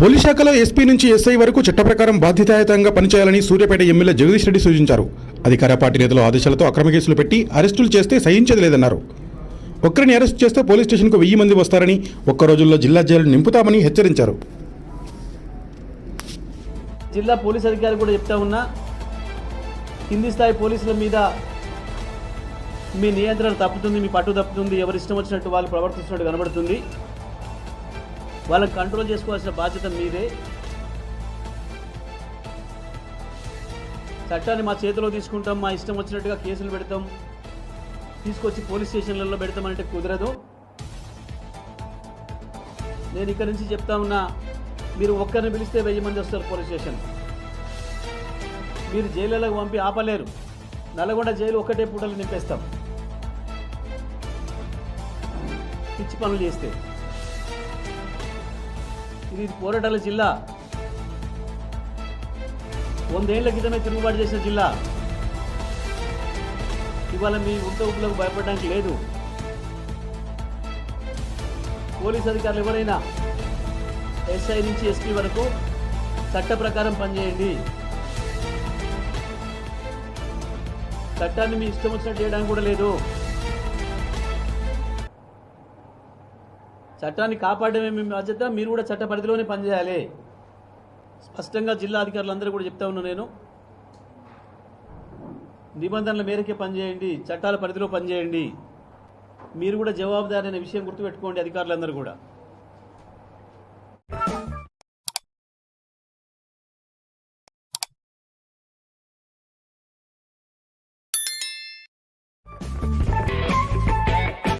Police శాఖలో SP నుంచి SI వరకు చట్ట ప్రకారం బాధ్యతాయుతంగా పనిచేయాలని సూర్యాపేట ఎమ్మెల్యే జగదీష్ రెడ్డి సూచించారు. అధికార పార్టీ నేతల ఆదేశాలతో అక్రమ కేసులు పెట్టి అరెస్టులు చేస్తే సహించేది లేదన్నారు. ఒక్కరిని అరెస్ట్ చేస్తే పోలీస్ స్టేషన్కు వెయ్యి మంది వస్తారని ఒక్క రోజుల్లో జిల్లా జైలు నింపుతామని హెచ్చరించారు. జిల్లా పోలీస్ అధికారి కూడా చెప్తా ఉన్నా కింది స్థాయి పోలీసుల మీద మీ నియంత్రణ తప్పుతుంది మీ పట్టు తప్పుతుంది ఎవరు ఇష్టం వచ్చినట్టు వాళ్ళు ప్రవర్తిస్తున్నట్టు కనబడుతుంది. వాళ్ళని కంట్రోల్ చేసుకోవాల్సిన బాధ్యత మీదే. చట్టాన్ని మా చేతిలో తీసుకుంటాం మా ఇష్టం వచ్చినట్టుగా కేసులు పెడతాం తీసుకొచ్చి పోలీస్ స్టేషన్లలో పెడతామంటే కుదరదు. నేను ఇక్కడ నుంచి చెప్తా ఉన్నా మీరు ఒక్కరిని పిలిస్తే వెయ్యి మంది వస్తారు పోలీస్ స్టేషన్. మీరు జైలులకు పంపి ఆపలేరు. నల్గొండ జైలు ఒక్కటే పూటలు నింపేస్తాం. పిచ్చి పనులు చేస్తే. ఇది పోరాటాల జిల్లా. వందేళ్ళ క్రితమే తిరుగుబాటు చేసిన జిల్లా. ఇవాళ మీ ఉంట ఊపులకు భయపడడానికి లేదు. పోలీస్ అధికారులు ఎవరైనా ఎస్ఐ నుంచి ఎస్పీ వరకు చట్ట ప్రకారం పనిచేయండి. చట్టాన్ని మీ ఇష్టం వచ్చినట్టు చేయడానికి కూడా లేదు. చట్టాన్ని కాపాడమే మీ బాధ్యత మీరు కూడా చట్ట పరిధిలోనే పనిచేయాలి. స్పష్టంగా జిల్లా అధికారులందరూ కూడా చెప్తా ఉన్నా నేను. నిబంధనల మేరకే పనిచేయండి చట్టాల పరిధిలో పనిచేయండి. మీరు కూడా జవాబుదారి అనే విషయం గుర్తుపెట్టుకోండి అధికారులందరూ కూడా.